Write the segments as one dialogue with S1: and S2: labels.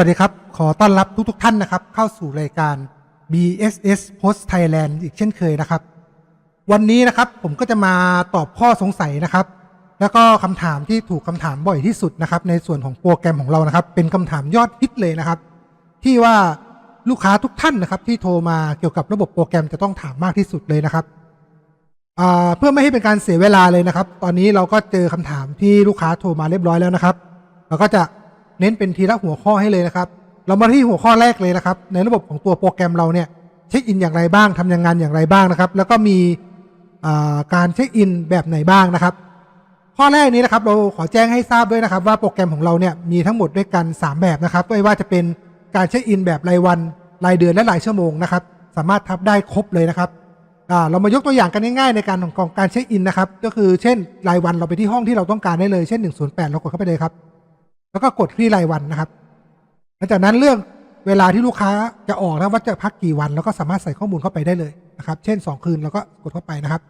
S1: สวัสดีครับ ขอต้อนรับทุกทท่านนะครับ เข้าสู่รายการ BSS Post Thailand อีกเช่นเคยนะครับ วันนี้นะครับผมก็จะมาตอบข้อสงสัยนะครับ แล้วก็คำถามที่ถูกคำถามบ่อยที่สุดนะครับ ในส่วนของโปรแกรมของเรานะครับ เป็นคำถามยอดฮิตเลยนะครับ ที่ว่าลูกค้าทุกท่านนะครับ ที่โทรมาเกี่ยวกับระบบโปรแกรมจะต้องถามมากที่สุดเลยนะครับเพื่อไม่ให้เป็นการเสียเวลาเลยนะครับ ตอนนี้เราก็เจอคำถามที่ลูกค้าโทรมาเรียบร้อยแล้วนะครับเราก็จะ เน้นเป็นทีละหัวข้อให้เลยนะครับ เรามาที่หัวข้อแรกเลยนะครับ ในระบบของตัวโปรแกรมเราเนี่ยเช็คอินอย่างไรบ้างทำยังงานอย่างไรบ้างนะครับ แล้วก็มีการเช็คอินแบบไหนบ้างนะครับ ข้อแรกนี้นะครับเราขอแจ้งให้ทราบด้วยนะครับ ว่าโปรแกรมของเราเนี่ยมีทั้งหมดด้วยกัน 3 แบบนะครับไม่ว่าจะเป็นการเช็คอินแบบรายวันรายเดือนและรายชั่วโมงนะครับ สามารถทับได้ครบเลยนะครับเรามายกตัวอย่างกันง่ายๆในการของการเช็คอินนะครับ ก็คือเช่นรายวันเราไปที่ห้องที่เราต้องการได้เลยเช่น 108 เรากดเข้าไปเลยครับ แล้วก็กดที่รายวันนะครับหลังจากนั้นเรื่องเวลาที่ลูกค้าจะออกนะว่าจะพักกี่วันเราก็สามารถใส่ข้อมูลเข้าไปได้เลยนะครับ เช่น 2 คืนเราก็กดเข้าไปนะครับ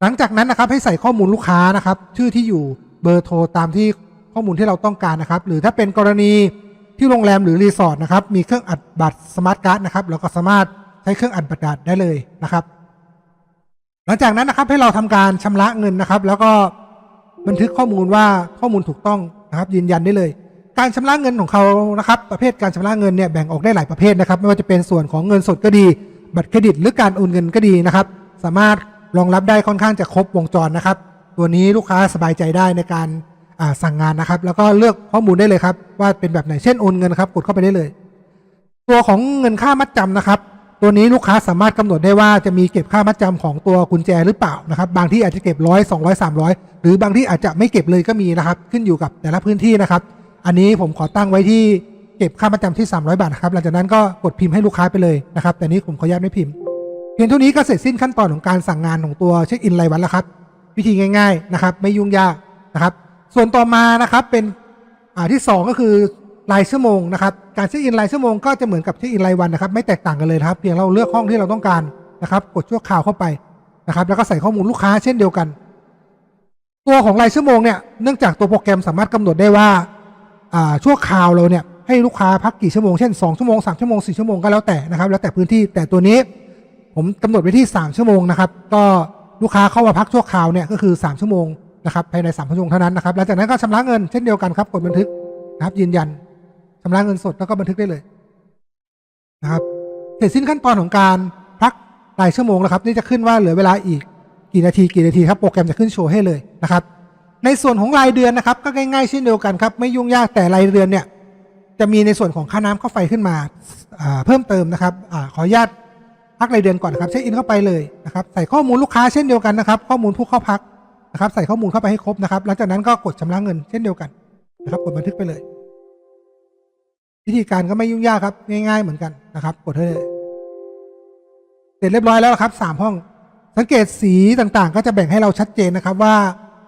S1: หลังจากนั้นนะครับให้ใส่ข้อมูลลูกค้านะครับ ชื่อที่อยู่เบอร์โทรตามที่ข้อมูลที่เราต้องการนะครับ หรือถ้าเป็นกรณีที่โรงแรมหรือรีสอร์ทนะครับมีเครื่องอัดบัตรสมาร์ทการ์ดนะครับเราก็สามารถใช้เครื่องอัดบัตรได้เลยนะครับ หลังจากนั้นนะครับให้เราทำการชำระเงินนะครับ แล้วก็บันทึกข้อมูลว่าข้อมูลถูกต้อง นะครับยืนยันได้เลย การชำระเงินของเขานะครับ ประเภทการชำระเงินเนี่ยแบ่งออกได้หลายประเภทนะครับ ไม่ว่าจะเป็นส่วนของเงินสดก็ดี บัตรเครดิตหรือการโอนเงินก็ดีนะครับ สามารถรองรับได้ค่อนข้างจะครบวงจรนะครับ ตัวนี้ลูกค้าสบายใจได้ในการสั่งงานนะครับ แล้วก็เลือกข้อมูลได้เลยครับ ว่าเป็นแบบไหนเช่นโอนเงินครับกดเข้าไปได้เลย ตัวของเงินค่ามัดจำนะครับ ตัวนี้ลูกค้าสามารถกำหนดได้ว่าจะมีเก็บค่ามัดจำของตัวกุญแจหรือเปล่านะครับ บางที่อาจจะเก็บร้อยสองร้อยสามร้อยหรือบางที่อาจจะไม่เก็บเลยก็มีนะครับ ขึ้นอยู่กับแต่ละพื้นที่นะครับ อันนี้ผมขอตั้งไว้ที่เก็บค่ามัดจำที่ 300 บาทนะครับ หลังจากนั้นก็กดพิมพ์ให้ลูกค้าไปเลยนะครับ แต่นี้ผมขออนุญาตไม่พิมพ์ เพียงเท่านี้ก็เสร็จสิ้นขั้นตอนของการสั่งงานของตัวเช็คอินรายวันแล้วครับ วิธีง่าย ๆนะครับ ไม่ยุ่งยากนะครับ ส่วนต่อมานะครับเป็นอ่าที่สองก็คือ รายชั่วโมงนะครับการเช็คอินรายชั่วโมงก็จะเหมือนกับเช็คอินรายวันนะครับไม่แตกต่างกันเลยนะครับเพียงเราเลือกห้องที่เราต้องการนะครับ กดชั่วคราวเข้าไปนะครับ แล้วก็ใส่ข้อมูลลูกค้าเช่นเดียวกัน ตัวของรายชั่วโมงเนี่ยเนื่องจากตัวโปรแกรมสามารถกำหนดได้ว่าอ่าชั่วคราวเราเนี่ยให้ลูกค้าพักกี่ชั่วโมงเช่น2ชั่วโมง3ชั่วโมง4ชั่วโมงก็แล้วแต่นะครับ แล้วแต่พื้นที่แต่ตัวนี้ผมกำหนดไว้ที่ 3 ชั่วโมงนะครับ ก็ลูกค้าเข้ามาพักชั่วคราวเนี่ยก็คือ 3 ชั่วโมงนะครับภายใน3ชั่วโมงเท่านั้นนะครับหลังจากนั้นก็ชำระเงินเช่นเดียวกันครับกดบันทึกนะครับยืนยัน ชำระเงินสดแล้วก็บันทึกได้เลยนะครับเสร็จสิ้นขั้นตอนของการพักรายชั่วโมงแล้วครับ นี่จะขึ้นว่าเหลือเวลาอีกกี่นาทีกี่นาทีครับโปรแกรมจะขึ้นโชว์ให้เลยนะครับ ในส่วนของรายเดือนนะครับ ก็ง่ายๆเช่นเดียวกันครับ ไม่ยุ่งยากแต่รายเดือนเนี่ยจะมีในส่วนของค่าน้ำค่าไฟขึ้นมาเพิ่มเติมนะครับอขออนุญาตพักรายเดือนก่อนนะครับเช็คอินเข้าไปเลยนะครับ ใส่ข้อมูลลูกค้าเช่นเดียวกันนะครับ ข้อมูลผู้เข้าพักนะครับ ใส่ข้อมูลเข้าไปให้ครบนะครับ หลังจากนั้นก็กดชำระเงินเช่นเดียวกันนะครับกดบันทึกไปเลย วิธีการก็ไม่ยุ่งยากครับ ง่าย ๆ เหมือนกันนะครับ กดให้เลยเสร็จเรียบร้อยแล้วครับสามห้อง สังเกตสีต่างๆ ก็จะแบ่งให้เราชัดเจนนะครับ ว่า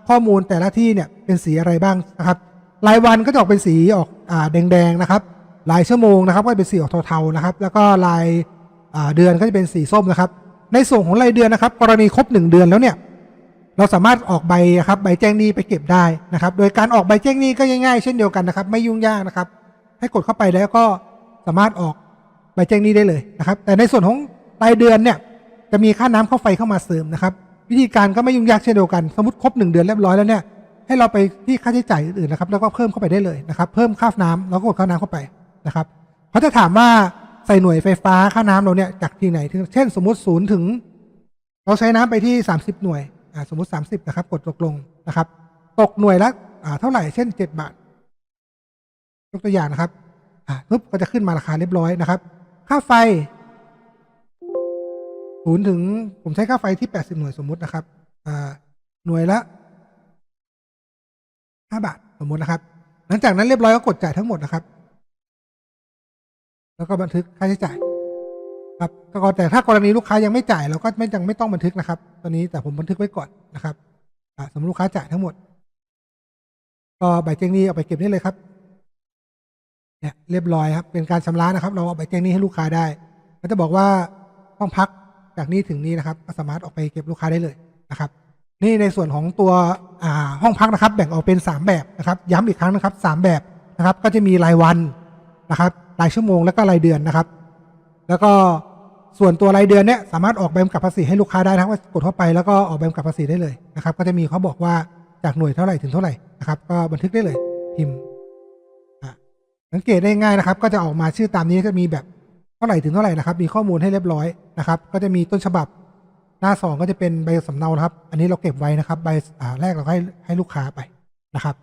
S1: ข้อมูลแต่ละที่เนี่ยเป็นสีอะไรบ้างนะครับรายวันก็จะออกเป็นสีออกอ่าแดงๆนะครับรายชั่วโมงนะครับ ก็เป็นสีออกเทาๆนะครับ แล้วก็รายอ่าเดือนก็จะเป็นสีส้มนะครับ ในส่วนของรายเดือนนะครับ กรณีครบหนึ่งเดือนแล้วเนี่ยเราสามารถออกใบนะครับใบแจ้งหนี้ไปเก็บได้นะครับ โดยการออกใบแจ้งหนี้ก็ง่ายๆเช่นเดียวกันนะครับ ไม่ยุ่งยากนะครับ ให้กดเข้าไปแล้วก็สามารถออกใบแจ้งนี้ได้เลยนะครับ แต่ในส่วนของรายเดือนเนี่ยจะมีค่าน้ำค่าไฟเข้ามาเสริมนะครับ วิธีการก็ไม่ยุ่งยากเช่นเดียวกัน สมมติครบหนึ่งเดือนเรียบร้อยแล้วเนี่ยให้เราไปที่ค่าใช้จ่ายอื่นๆนะครับ แล้วก็เพิ่มเข้าไปได้เลยนะครับ เพิ่มค่าน้ำแล้วก็กดค่าน้ำเข้าไปนะครับเขาจะถามว่าใส่หน่วยไฟฟ้าค่าน้ำเราเนี่ยจากที่ไหนถึงเช่น สมมติศูนย์ถึง เราใช้น้ำไปที่ 30 หน่วยอ่าสมมติ 30 นะครับ กดตกลงนะครับ ตกหน่วยละอ่าเท่าไหร่เช่น 7 บาท ยกตัวอย่างนะครับ อ่าปุ๊บก็จะขึ้นมาราคาเรียบร้อยนะครับ ค่าไฟศูนย์ถึงผมใช้ค่าไฟที่80หน่วยสมมุตินะครับ อ่า หน่วยละ5บาทสมมตินะครับ หลังจากนั้นเรียบร้อยก็กดจ่ายทั้งหมดนะครับ แล้วก็บันทึกค่าใช้จ่าย ครับแต่ก่อนแต่ถ้ากรณีลูกค้ายังไม่จ่ายเราก็ไม่ยังไม่ต้องบันทึกนะครับ ตอนนี้แต่ผมบันทึกไว้ก่อนนะครับอ่าสมมติลูกค้าจ่ายทั้งหมดก็ใบแจ้งหนี้เอาไปเก็บได้เลยครับ เนี่ยเรียบร้อยครับ เป็นการชำระนะครับ เราเอาใบแจ้งนี้ให้ลูกค้าได้ก็จะบอกว่าห้องพักจากนี้ถึงนี้นะครับ ก็สามารถออกไปเก็บลูกค้าได้เลยนะครับ นี่ในส่วนของตัวห้องพักนะครับ แบ่งออกเป็น 3 แบบนะครับ ย้ำอีกครั้งนะครับ 3 แบบนะครับ ก็จะมีรายวันนะครับ รายชั่วโมงแล้วก็รายเดือนนะครับ แล้วก็ส่วนตัวรายเดือนเนี่ยสามารถออกใบกำกับภาษีให้ลูกค้าได้นะครับกดเข้าไปแล้วก็ออกใบกำกับภาษีได้เลยนะครับ ก็จะมีเขาบอกว่าจากหน่วยเท่าไหร่ถึงเท่าไหร่นะครับ ก็บันทึกได้เลยพิมพ์ สังเกตได้ง่ายนะครับ ก็จะออกมาชื่อตามนี้ก็มีแบบเท่าไหร่ถึงเท่าไหร่นะครับ มีข้อมูลให้เรียบร้อยนะครับ ก็จะมีต้นฉบับหน้าสองก็จะเป็นใบสำเนาครับ อันนี้เราเก็บไว้นะครับ ใบอ่าแรกเราให้ให้ลูกค้าไปนะครับ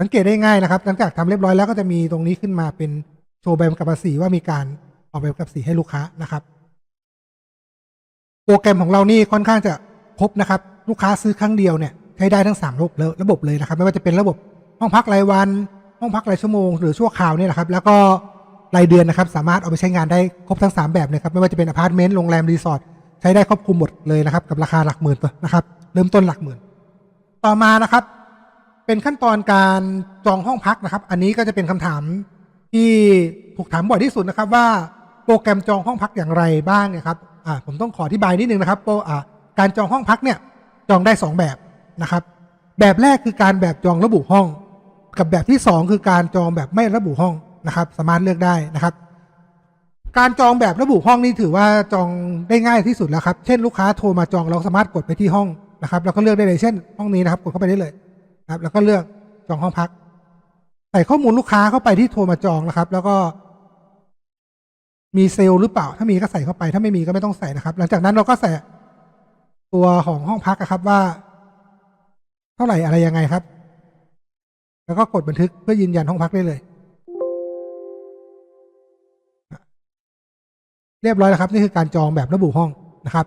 S1: สังเกตได้ง่ายนะครับ หลังจากทำเรียบร้อยแล้วก็จะมีตรงนี้ขึ้นมาเป็นโชว์ใบกำกับภาษีว่ามีการออกใบกำกับภาษีให้ลูกค้านะครับ โปรแกรมของเรานี่ค่อนข้างจะครบนะครับ ลูกค้าซื้อครั้งเดียวเนี่ยใช้ได้ทั้ง3ระบบเลยระบบเลยนะครับ ไม่ว่าจะเป็นระบบห้องพักรายวัน ห้องพักรายชั่วโมงหรือชั่วคราวเนี่ยนะครับ แล้วก็รายเดือนนะครับ สามารถเอาไปใช้งานได้ครบทั้ง 3 แบบเลยครับ ไม่ว่าจะเป็นอพาร์ตเมนต์โรงแรมรีสอร์ทใช้ได้ครอบคลุมหมดเลยนะครับ กับราคาหลักหมื่นนะครับ เริ่มต้นหลักหมื่น ต่อมานะครับ เป็นขั้นตอนการจองห้องพักนะครับ อันนี้ก็จะเป็นคำถามที่ถูกถามบ่อยที่สุดนะครับว่าโปรแกรมจองห้องพักอย่างไรบ้างเนี่ยครับอ่าผมต้องขออธิบายนิดนึงนะครับโปรอ่าการจองห้องพักเนี่ยจองได้สองแบบนะครับ แบบแรกคือการแบบจองระบุห้อง กับแบบที่สองคือการจองแบบไม่ระบุห้องนะครับ สามารถเลือกได้นะครับ การจองแบบระบุห้องนี่ถือว่าจองได้ง่ายที่สุดแล้วครับ เช่นลูกค้าโทรมาจองเราสามารถกดไปที่ห้องนะครับแล้วก็เลือกได้เลยเช่น ห้องนี้นะครับ กดเข้าไปได้เลยนะครับ แล้วก็เลือกจองห้องพัก ใส่ข้อมูลลูกค้าเข้าไปที่โทรมาจองนะครับ แล้วก็มีเซลล์หรือเปล่า ถ้ามีก็ใส่เข้าไป ถ้าไม่มีก็ไม่ต้องใส่นะครับ หลังจากนั้นเราก็ใส่ตัวของห้องพักอะครับว่า เท่าไหร่อะไรยังไงครับ แล้วก็กดบันทึกเพื่อยืนยันห้องพักได้เลย เรียบร้อยแล้วครับ นี่คือการจองแบบระบุห้องนะครับ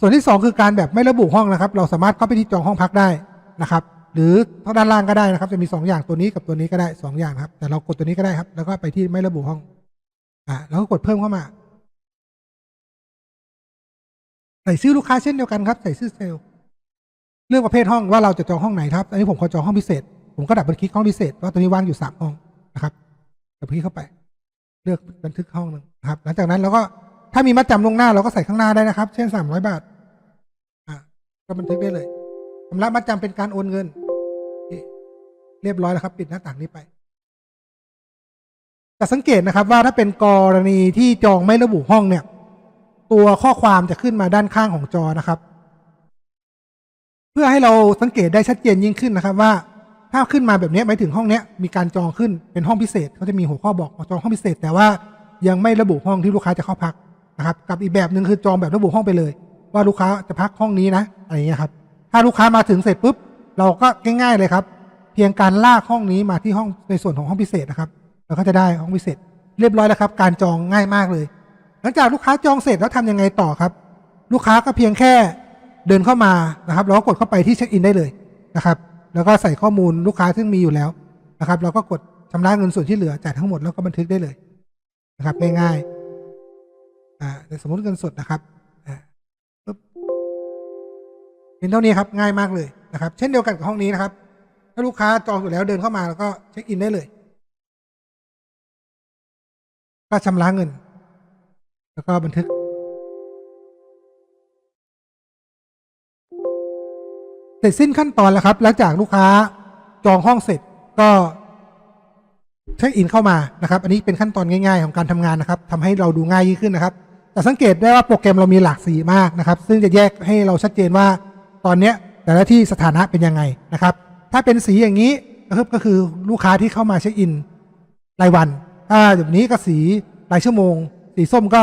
S1: ส่วนที่สองคือการแบบไม่ระบุห้องนะครับ เราสามารถเข้าไปที่จองห้องพักได้นะครับ หรือทางด้านล่างก็ได้นะครับ จะมีสองอย่างตัวนี้กับตัวนี้ก็ได้สองอย่างครับ แต่เรากดตัวนี้ก็ได้ครับ แล้วก็ไปที่ไม่ระบุห้องอ่าแล้วก็กดเพิ่มเข้ามา ใส่ชื่อลูกค้าเช่นเดียวกันครับ ใส่ชื่อเซลล์เลือกประเภทห้องว่าเราจะจองห้องไหนครับ อันนี้ผมขอจองห้องพิเศษ ผมก็ดับเบิลคลิกห้องพิเศษเพราตัวนี้ว่างอยู่สามห้องนะครับดับบิลคลิกเข้าไป เลือกบันทึกห้องหนึ่งนะครับ หลังจากนั้นเราก็ถ้ามีมัดจำลงหน้าเราก็ใส่ข้างหน้าได้นะครับ เช่นสามร้อยบาทอ่าก็บันทึกได้เลยชำระมัดจำเป็นการโอนเงิน เรียบร้อยแล้วครับ ปิดหน้าต่างนี้ไปแต่สังเกตนะครับว่าถ้าเป็นกรณีที่จองไม่ระบุห้องเนี่ย ตัวข้อความจะขึ้นมาด้านข้างของจอนะครับ เพื่อให้เราสังเกตได้ชัดเจนยิ่งขึ้นนะครับว่า ถ้าขึ้นมาแบบนี้หมายถึงห้องเนี้ยมีการจองขึ้นเป็นห้องพิเศษเขาจะมีหัวข้อบอกจองห้องพิเศษ แต่ว่ายังไม่ระบุห้องที่ลูกค้าจะเข้าพักนะครับกับอีกแบบหนึ่งคือจองแบบระบุห้องไปเลย ว่าลูกค้าจะพักห้องนี้นะอะไรอย่างเงี้ยครับถ้าลูกค้ามาถึงเสร็จปุ๊บเราก็ง่ายๆเลยครับ เพียงการลากห้องนี้มาที่ห้องในส่วนของห้องพิเศษนะครับเราก็จะได้ห้องพิเศษ เรียบร้อยแล้วครับ การจองง่ายมากเลย หลังจากลูกค้าจองเสร็จแล้วทำยังไงต่อครับ ลูกค้าก็เพียงแค่เดินเข้ามานะครับแล้วกดเข้าไปที่เช็คอินได้เลยนะครับ แล้วก็ใส่ข้อมูลลูกค้าซึ่งมีอยู่แล้วนะครับ เราก็กดชำระเงินส่วนที่เหลือจ่ายทั้งหมดแล้วก็บันทึกได้เลยนะครับ ง่ายๆอ่าสมมติเงินสดนะครับอ่าปึ๊บเป็นเท่านี้ครับง่ายมากเลยนะครับ เช่นเดียวกันกับห้องนี้นะครับ ถ้าลูกค้าจองอยู่แล้วเดินเข้ามาแล้วก็เช็คอินได้เลย ก็ชำระเงิน แล้วก็บันทึก ร็จสิ้นขั้นตอนแล้วครับ หลังจากลูกค้าจองห้องเสร็จก็เช็คอินเข้ามานะครับ อันนี้เป็นขั้นตอนง่ายๆ ของการทำงานนะครับทำให้เราดูง่ายยิ่งขึ้นนะครับ แต่สังเกตได้ว่าโปรแกรมเรามีหลากสีมากนะครับ ซึ่งจะแยกให้เราชัดเจนว่าตอนเนี้ยแต่ละที่สถานะเป็นยังไงนะครับ ถ้าเป็นสีอย่างนี้นะครับก็คือลูกค้าที่เข้ามาเช็คอินรายวัน ถ้าแบบนี้ก็สีรายชั่วโมง สีส้มก็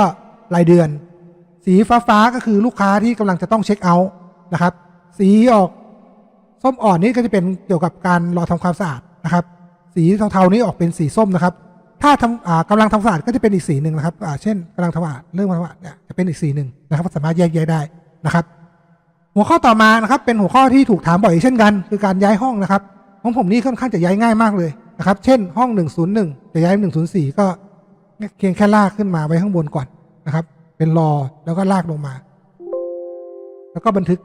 S1: รายเดือน สีฟ้าฟ้าๆก็คือลูกค้าที่กำลังจะต้องเช็คเอาท์นะครับ สีออก ส้มอ่อนนี่ก็จะเป็นเกี่ยวกับการรอทำความสะอาดนะครับ สีเทาๆนี้ออกเป็นสีส้มนะครับ ถ้าทำกำลังทำความสะอาดก็จะเป็นอีกสีหนึ่งนะครับเช่นกำลังทำความสะอาดเรื่องความสะอาดเนี่ยจะเป็นอีกสีหนึ่งนะครับสามารถแยกแยะได้นะครับ หัวข้อต่อมานะครับ เป็นหัวข้อที่ถูกถามบ่อยเช่นกัน คือการย้ายห้องนะครับของผมนี่ค่อนข้างจะย้ายง่ายมากเลยนะครับ เช่นห้อง 101 จะย้าย 104 ก็เพียงแค่ลากขึ้นมาไว้ข้างบนก่อนนะครับ เป็นรอแล้วก็ลากลงมา แล้วก็บันทึก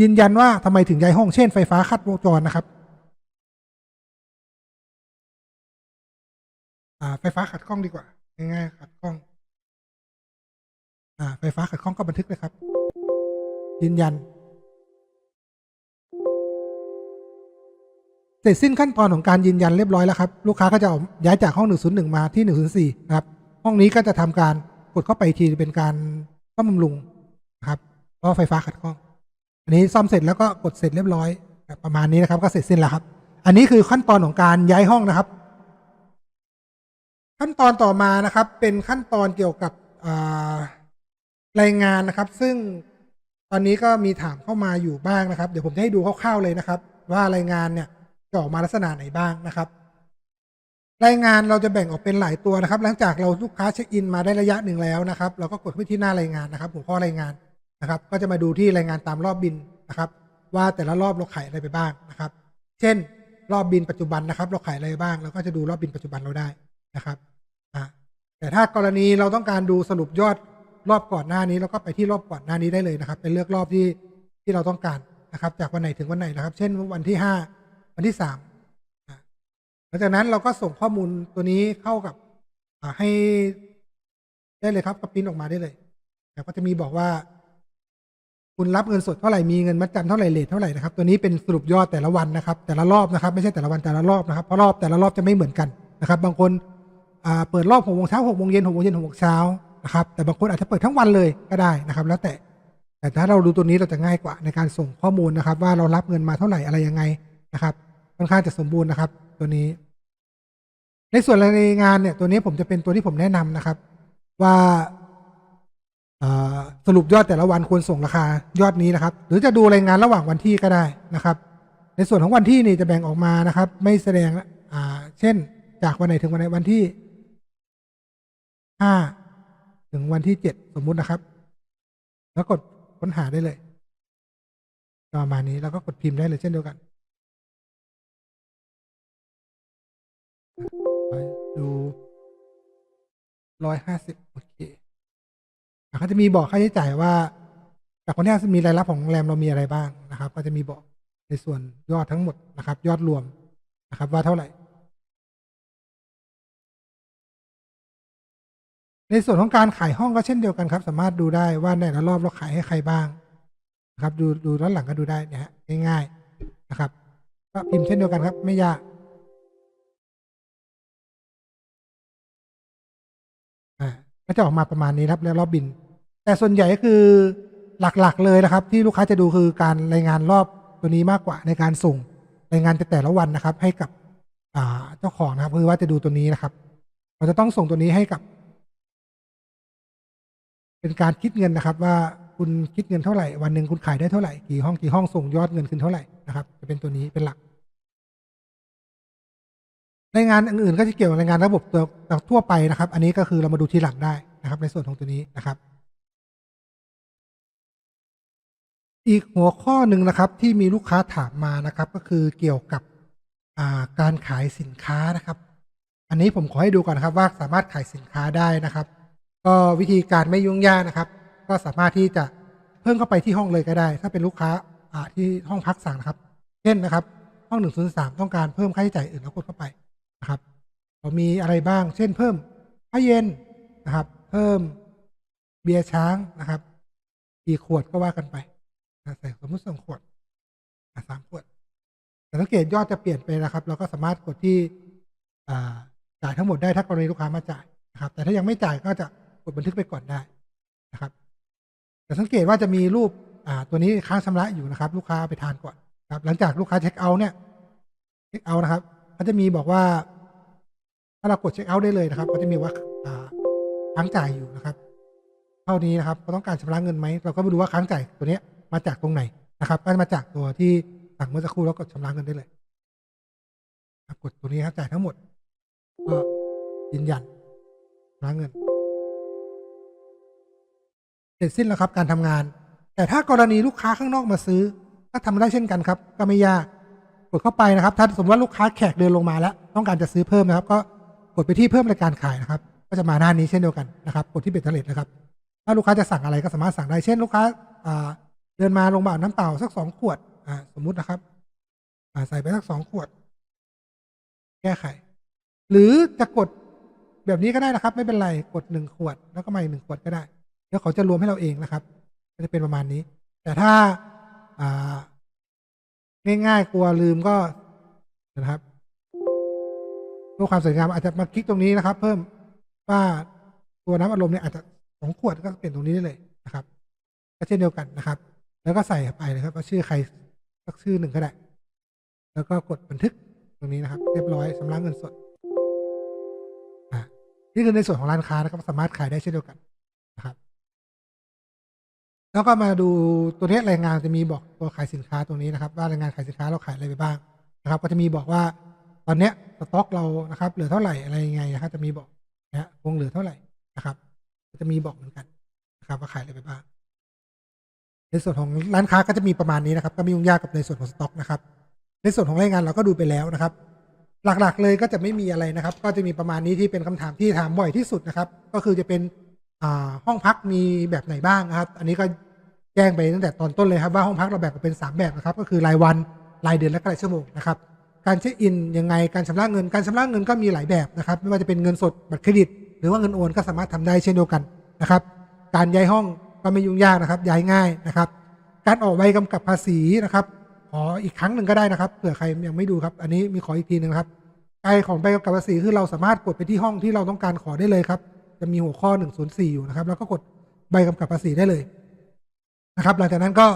S1: ยืนยันว่าทำไมถึงย้ายห้องเช่นไฟฟ้าคัดวงจรนะครับไฟฟ้าขัดข้องดีกว่า ง่ายๆขัดข้องอ่าไฟฟ้าขัดข้องก็บันทึกเลยครับ ยืนยัน เสร็จสิ้นขั้นตอนของการยืนยันเรียบร้อยแล้วครับ ลูกค้าก็จะย้ายจากห้อง 101 มาที่ 104 นะครับ ห้องนี้ก็จะทำการกดเข้าไปทีเป็นการซ่อมบำรุงนะครับเพราะไฟฟ้าขัดข้อง อันนี้ซ่อมเสร็จแล้วก็กดเสร็จเรียบร้อย ประมาณนี้นะครับ ก็เสร็จสิ้นแล้วครับ อันนี้คือขั้นตอนของการย้ายห้องนะครับ ขั้นตอนต่อมานะครับ เป็นขั้นตอนเกี่ยวกับรายงานนะครับ ซึ่งตอนนี้ก็มีถามเข้ามาอยู่บ้างนะครับ เดี๋ยวผมจะให้ดูคร่าวๆเลยนะครับ ว่ารายงานเนี่ยจะออกมาลักษณะไหนบ้างนะครับ รายงานเราจะแบ่งออกเป็นหลายตัวนะครับ หลังจากเราลูกค้าเช็คอินมาได้ระยะหนึ่งแล้วนะครับ เราก็กดไปที่หน้ารายงานนะครับ หัวข้อรายงาน นะครับ ก็จะมาดูที่รายงานตามรอบบินนะครับ ว่าแต่ละรอบเราขายอะไรไปบ้างนะครับ เช่น รอบบินปัจจุบันนะครับ เราขายอะไรบ้างเราก็จะดูรอบบินปัจจุบันเราได้นะครับอ่าแต่ถ้ากรณีเราต้องการดูสรุปยอดรอบก่อนหน้านี้เราก็ไปที่รอบก่อนหน้านี้ได้เลยนะครับ เป็นเลือกรอบที่ที่เราต้องการนะครับ จากวันไหนถึงวันไหนนะครับ เช่นวันที่ห้าวันที่สามหลังจากนั้นเราก็ส่งข้อมูลตัวนี้เข้ากับให้ได้เลยครับก็ปริ้นออกมาได้เลยแล้วก็จะมีบอกว่า คุณรับเงินสดเท่าไหร่มีเงินมัดจำเท่าไหร่เลทเท่าไหร่นะครับตัวนี้เป็นสรุปยอดแต่ละวันนะครับ แต่ละรอบนะครับ ไม่ใช่แต่ละวันแต่ละรอบนะครับเพราะรอบแต่ละรอบจะไม่เหมือนกันนะครับ บางคนเปิดรอบหกโมงเช้าหกโมงเย็นหกโมงเย็นหกโมงเช้านะครับแต่บางคนอาจจะเปิดทั้งวันเลยก็ได้นะครับ แล้วแต่แต่ถ้าเราดูตัวนี้เราจะง่ายกว่าในการส่งข้อมูลนะครับ ว่าเรารับเงินมาเท่าไหร่อะไรยังไงนะครับค่อนข้างจะสมบูรณ์นะครับ ตัวนี้ ในส่วนรายงานเนี่ยตัวนี้ผมจะเป็นตัวที่ผมแนะนำนะครับ ว่า สรุปยอดแต่ละวันควรส่งราคายอดนี้นะครับ หรือจะดูรายงานระหว่างวันที่ก็ได้นะครับ ในส่วนของวันที่นี่จะแบ่งออกมานะครับ ไม่แสดงเช่น จากวันไหนถึงวันไหนวันที่ห้าถึงวันที่เจ็ดสมมุตินะครับ แล้วกดค้นหาได้เลยประมาณนี้แล้วก็กดพิมพ์ได้เลยเช่นเดียวกันดูร้อยห้าสิบโอเค เขาจะมีบอกค่าใช้จ่ายว่าจากวันนี้มีรายรับของโรงแรมเรามีอะไรบ้างนะครับ ก็จะมีบอกในส่วนยอดทั้งหมดนะครับ ยอดรวมนะครับ ว่าเท่าไหร่ ในส่วนของการขายห้องก็เช่นเดียวกันครับ สามารถดูได้ว่าในแต่ละรอบเราขายให้ใครบ้างนะครับ ดูดูด้านหลังก็ดูได้เนี่ยฮะง่ายๆนะครับก็พิมพ์เช่นเดียวกันครับ ไม่ยากอ่าก็จะออกมาประมาณนี้ครับแล้วรอบบิน แต่ส่วนใหญ่ก็คือหลักๆเลยนะครับ ที่ลูกค้าจะดูคือการรายงานรอบตัวนี้มากกว่าในการส่งรายงานแต่ละวันนะครับ ให้กับเจ้าของนะครับคือว่าจะดูตัวนี้นะครับเราจะต้องส่งตัวนี้ให้กับ เป็นการคิดเงินนะครับ ว่าคุณคิดเงินเท่าไหร่วันหนึ่งคุณขายได้เท่าไหร่กี่ห้องกี่ห้องส่งยอดเงินคืนเท่าไหร่นะครับจะเป็นตัวนี้เป็นหลักรายงานอื่นๆก็จะเกี่ยวกับรายงานระบบตัวทั่วไปนะครับ อันนี้ก็คือเรามาดูทีหลังได้นะครับ ในส่วนของตัวนี้นะครับ อีกหัวข้อหนึ่งนะครับที่มีลูกค้าถามมานะครับ ก็คือเกี่ยวกับาการขายสินค้านะครับ อันนี้ผมขอให้ดูก่อนนะครับว่าสามารถขายสินค้าได้นะครับ ก็วิธีการไม่ยุ่งยากนะครับ ก็สามารถที่จะเพิ่มเข้าไปที่ห้องเลยก็ได้ ถ้าเป็นลูกค้าาที่ห้องพักสั่งนะครับ เช่นนะครับ ห้องหนึ่งศูนย์สามต้องการเพิ่มค่าใช้จ่ายอื่นแล้วกดเข้าไปนะครับเรามีอะไรบ้าง เช่น เพิ่มผ้าเย็นนะครับ เพิ่มเบียร์ช้างนะครับกี่ขวดก็ว่ากันไป ใส่สมมติสองขวดสามขวด แต่สังเกตยอดจะเปลี่ยนไปนะครับ เราก็สามารถกดที่จ่ายทั้งหมดได้ถ้ากรณีลูกค้ามาจ่ายนะครับ แต่ถ้ายังไม่จ่ายก็จะกดบันทึกไปก่อนได้นะครับ แต่สังเกตว่าจะมีรูปตัวนี้ค้างชำระอยู่นะครับ ลูกค้าไปทานก่อนครับ หลังจากลูกค้าเช็คเอาท์เนี่ยเช็คเอาท์นะครับเขาจะมีบอกว่า ถ้าเรากดเช็คเอาท์ได้เลยนะครับก็จะมีว่าค้างจ่ายอยู่นะครับ เท่านี้นะครับเราต้องการชำระเงินไหมเราก็ไปดูว่าค้างจ่ายตัวเนี้ย มาจากตรงไหนนะครับก็มาจากตัวที่สั่งเมื่อสักครู่แล้วกดชำระเงินได้เลยครับกดตัวนี้ครับจ่ายทั้งหมด ก็ยืนยันชำระเงินเสร็จสิ้นแล้วครับการทำงาน แต่ถ้ากรณีลูกค้าข้างนอกมาซื้อ ก็ทำได้เช่นกันครับ ก็ไม่ยากกดเข้าไปนะครับ ถ้าสมมติว่าลูกค้าแขกเดินลงมาแล้ว ต้องการจะซื้อเพิ่มนะครับ ก็กดไปที่เพิ่มรายการขายนะครับ ก็จะมาหน้านี้เช่นเดียวกันนะครับ กดที่เบ็ดเทเลตนะครับ ถ้าลูกค้าจะสั่งอะไรก็สามารถสั่งได้ เช่น ลูกค้าอ่า เดินมาลงมาเอาน้ำเปล่าสักสองขวด อ่า สมมุตินะครับ อ่าใส่ไปสักสองขวด แก้ไข หรือจะกดแบบนี้ก็ได้นะครับ ไม่เป็นไรกดหนึ่งขวด แล้วก็มาอีกหนึ่งขวดก็ได้เดี๋ยวเขาจะรวมให้เราเองนะครับก็จะเป็นประมาณนี้ แต่ถ้าอ่าง่ายๆกลัวลืมก็นะครับเพื่อความสวยงามอาจจะมาคลิกตรงนี้นะครับ เพิ่มว่าตัวน้ำอารมณ์เนี่ยอาจจะสองขวดก็เปลี่ยนตรงนี้ได้เลยนะครับก็เช่นเดียวกันนะครับ แล้วก็ใส่ไปเลยครับว่าชื่อใครสักชื่อหนึ่งก็ได้ แล้วก็กดบันทึกตรงนี้นะครับ เรียบร้อยชำระเงินสดนี่คือในส่วนของร้านค้านะครับสามารถขายได้เช่นเดียวกันนะครับแล้วก็มาดูตัวนี้รายงานจะมีบอกตัวขายสินค้าตรงนี้นะครับ ว่ารายงานขายสินค้าเราขายอะไรไปบ้างนะครับ ก็จะมีบอกว่าตอนเนี้ยสต็อกเรานะครับ เหลือเท่าไหร่อะไรยังไงนะครับ จะมีบอกนะฮะคงเหลือเท่าไหร่นะครับ จะมีบอกเหมือนกันนะครับว่าขายอะไรไปบ้าง ในส่วนของร้านค้าก็จะมีประมาณนี้นะครับ ก็ไม่ยุ่งยากกับในส่วนของสต็อกนะครับ ในส่วนของรายงานเราก็ดูไปแล้วนะครับ หลักๆเลยก็จะไม่มีอะไรนะครับ ก็จะมีประมาณนี้ที่เป็นคำถามที่ถามบ่อยที่สุดนะครับ ก็คือจะเป็นห้องพักมีแบบไหนบ้างนะครับ อันนี้ก็แจ้งไปตั้งแต่ตอนต้นเลยครับว่าห้องพักเราแบ่งออกเป็น 3 แบบนะครับ ก็คือรายวันรายเดือนและก็รายชั่วโมงนะครับ การเช็คอินยังไงการชำระเงิน การชำระเงินก็มีหลายแบบนะครับ ไม่ว่าจะเป็นเงินสดบัตรเครดิต หรือว่าเงินโอนก็สามารถทำได้เช่นเดียวกันนะครับ การย้ายห้อง ก็ไม่ยุ่งยากนะครับ ย้ายง่ายนะครับ การออกใบกำกับภาษีนะครับขออีกครั้งหนึ่งก็ได้นะครับเผื่อใครยังไม่ดูครับ อันนี้มีขออีกทีหนึงครับใบของใบกำกับภาษีคือเราสามารถกดไปที่ห้องที่เราต้องการขอได้เลยครับ จะมีหัวข้อ 104 อยู่นะครับ แล้วก็กดใบกำกับภาษีได้เลยนะครับ หลังจากนั้นก็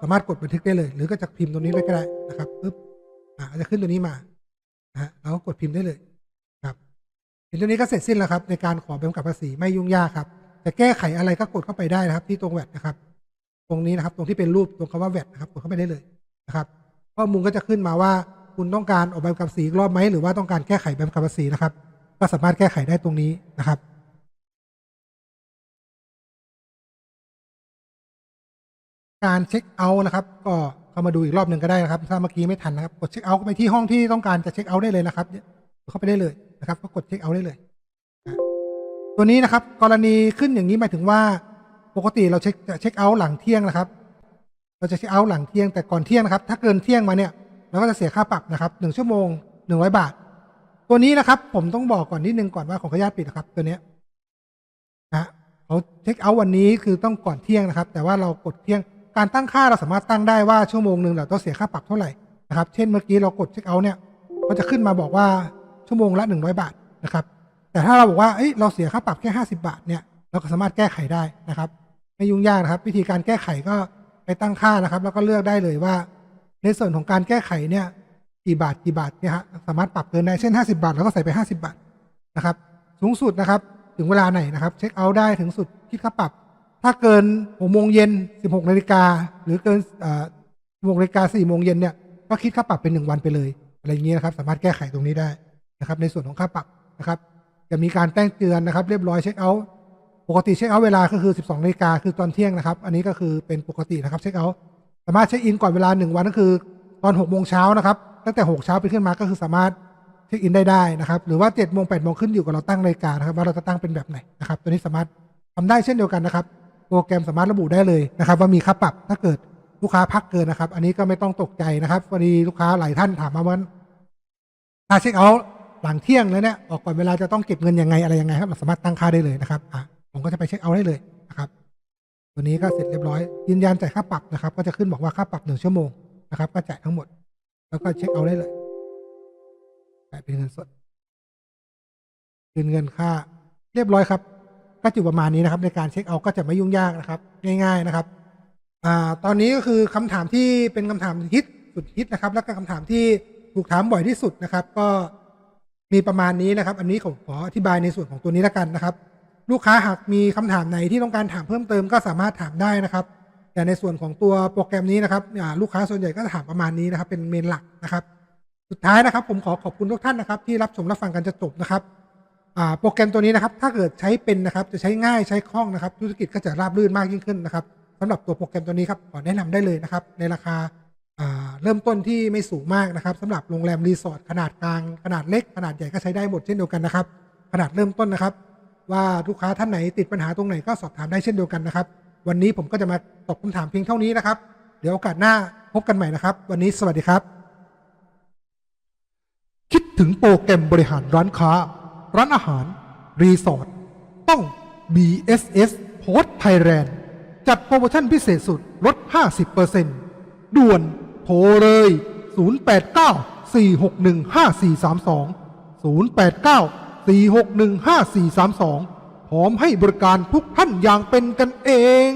S1: สามารถกดบันทึกได้เลย หรือก็จะพิมพ์ตรงนี้เลยก็ได้นะครับปึ๊บอ่าจะขึ้นตัวนี้มานะฮะเราก็กดพิมพ์ได้เลยครับเห็นตัวนี้ก็เสร็จสิ้นแล้วครับ ในการขอใบกำกับภาษีไม่ยุ่งยากครับ จะแก้ไขอะไรก็กดเข้าไปได้นะครับ ที่ตรงแวดนะครับ ตรงนี้นะครับ ตรงที่เป็นรูปตรงคำว่าแวดนะครับ กดเข้าไปได้เลยนะครับข้อมูลก็จะขึ้นมาว่าคุณต้องการออกใบกำกับภาษีรอบไหมหรือว่าต้องการแก้ไขใบกำกับภาษีนะครับ ก็สามารถแก้ไขได้ตรงนี้นะครับการเช็คเอาท์นะครับ ก็เข้ามาดูอีกรอบหนึ่งก็ได้นะครับ ถ้าเมื่อกี้ไม่ทันนะครับ กดเช็คเอาท์ไปที่ห้องที่ต้องการจะเช็คเอาท์ได้เลยนะครับ เข้าไปได้เลยนะครับ ก็กดเช็คเอาท์ได้เลย ตัวนี้นะครับ กรณีขึ้นอย่างนี้หมายถึงว่า ปกติเราเช็คจะเช็คเอาท์หลังเที่ยงนะครับ เราจะเช็คเอาท์หลังเที่ยงแต่ก่อนเที่ยงนะครับ ถ้าเกินเที่ยงมาเนี่ยเราก็จะเสียค่าปรับนะครับหนึ่งชั่วโมงหนึ่งร้อยบาท ตัวนี้นะครับ ผมต้องบอกก่อนนิดนึงก่อนว่าของขออนุญาตปิดนะครับตัวเนี้ยนะเขาเช็คเอาท์วันนี้คือต้องก่อนเที่ยงนะครับ แต่ว่าเรากดเที่ยงการตั้งค่าเราสามารถตั้งได้ว่าชั่วโมงหนึ่งเราต้องเสียค่าปรับเท่าไหร่นะครับ เช่นเมื่อกี้เรากดเช็คเอาท์เนี่ยก็จะขึ้นมาบอกว่าชั่วโมงละหนึ่งร้อยบาทนะครับ แต่ถ้าเราบอกว่าเอ้ยเราเสียค่าปรับแค่ห้าสิบาทเนี่ยเราก็สามารถแก้ไขได้นะครับ ไม่ยุ่งยากนะครับ วิธีการแก้ไขก็ไปตั้งค่านะครับ แล้วก็เลือกได้เลยว่า ในส่วนของการแก้ไขเนี่ยกี่บาทกี่บาทเนี่ยฮะสามารถปรับเกินได้เช่น 50 บาทเราก็ใส่ไป 50 บาทนะครับ สูงสุดนะครับถึงเวลาไหนนะครับ เช็คเอาท์ได้ถึงสุดคิดค่าปรับ ถ้าเกิน6โมงเย็น16นาฬิกาหรือเกินเอ่อ6นาฬิกา4โมงเย็นเนี่ยก็คิดค่าปรับเป็น 1 วันไปเลยอะไรอย่างนี้นะครับ สามารถแก้ไขตรงนี้ได้นะครับ ในส่วนของค่าปรับนะครับ จะมีการแจ้งเตือนนะครับ เรียบร้อยเช็คเอาท์ปกติเช็คเอาท์เวลาก็คือ 12นาฬิกาคือตอนเที่ยงนะครับ อันนี้ก็คือเป็นปกตินะครับเช็คเอาท์สามารถเช็คอินก่อนเวลา 1 วันก็คือตอน6โมงเช้านะครับตั้งแต่6เช้าไปขึ้นมาก็คือสามารถเช็คอินได้ได้นะครับ หรือว่า7โมง8โมงขึ้นอยู่กับเราตั้งนาฬิกานะครับ ว่าเราจะตั้งเป็นแบบไหนนะครับ ตัวนี้สามารถทำได้เช่นเดียวกันนะครับ โปรแกรมสามารถระบุได้เลยนะครับ ว่ามีค่าปรับถ้าเกิดลูกค้าพักเกินนะครับ อันนี้ก็ไม่ต้องตกใจนะครับวันนี้ลูกค้าหลายท่านถามมาว่าถ้าเช็คเอาท์ หลังเที่ยงแล้วเนี่ยออกก่อนเวลาจะต้องเก็บเงินยังไงอะไรยังไงครับเราสามารถตั้งค่าได้เลยนะครับอะผมก็จะไปเช็คเอาได้เลยนะครับ ตัวนี้ก็เสร็จเรียบร้อย ยืนยันจ่ายค่าปรับนะครับ ก็จะขึ้นบอกว่าค่าปรับหนึ่งชั่วโมงนะครับ ก็จ่ายทั้งหมด แล้วก็เช็คเอาได้เลยจ่ายเป็นเงินสดคืนเงินค่า เรียบร้อยครับ ก็อยู่ประมาณนี้นะครับ ในการเช็คเอาก็จะไม่ยุ่งยากนะครับ ง่ายๆนะครับอ่าตอนนี้ก็คือคำถามที่เป็นคำถามฮิตสุดฮิตนะครับ แล้วก็คำถามที่ถูกถามบ่อยที่สุดนะครับ ก็ มีประมาณนี้นะครับ อันนี้ผมขออธิบายในส่วนของตัวนี้แล้วกันนะครับ ลูกค้าหากมีคำถามไหนที่ต้องการถามเพิ่มเติมก็สามารถถามได้นะครับ แต่ในส่วนของตัวโปรแกรมนี้นะครับลูกค้าส่วนใหญ่ก็จะถามประมาณนี้นะครับ เป็นเมนหลักนะครับ สุดท้ายนะครับ ผมขอขอบคุณทุกท่านนะครับ ที่รับชมรับฟังกันจะจบนะครับโปรแกรมตัวนี้นะครับ ถ้าเกิดใช้เป็นนะครับ จะใช้ง่ายใช้คล่องนะครับ ธุรกิจก็จะราบรื่นมากยิ่งขึ้นนะครับสำหรับตัวโปรแกรมตัวนี้ครับขอแนะนำได้เลยนะครับ ในราคา เริ่มต้นที่ไม่สูงมากนะครับสำหรับโรงแรมรีสอร์ทขนาดกลางขนาดเล็กขนาดใหญ่ก็ใช้ได้หมดเช่นเดียวกันนะครับ ขนาดเริ่มต้นนะครับ ว่าลูกค้าท่านไหนติดปัญหาตรงไหนก็สอบถามได้เช่นเดียวกันนะครับ วันนี้ผมก็จะมาตอบคำถามเพียงเท่านี้นะครับ เดี๋ยวโอกาสหน้าพบกันใหม่นะครับ วันนี้สวัสดีครับ คิดถึงโปรแกรมบริหารร้านค้า ร้านอาหาร รีสอร์ทต้อง BSS Post Thailand จัดโปรโมชั่นพิเศษสุดลด 50%ด่วน โทรเลย 0894615432 089 461 5432 พร้อมให้บริการทุกท่านอย่างเป็นกันเอง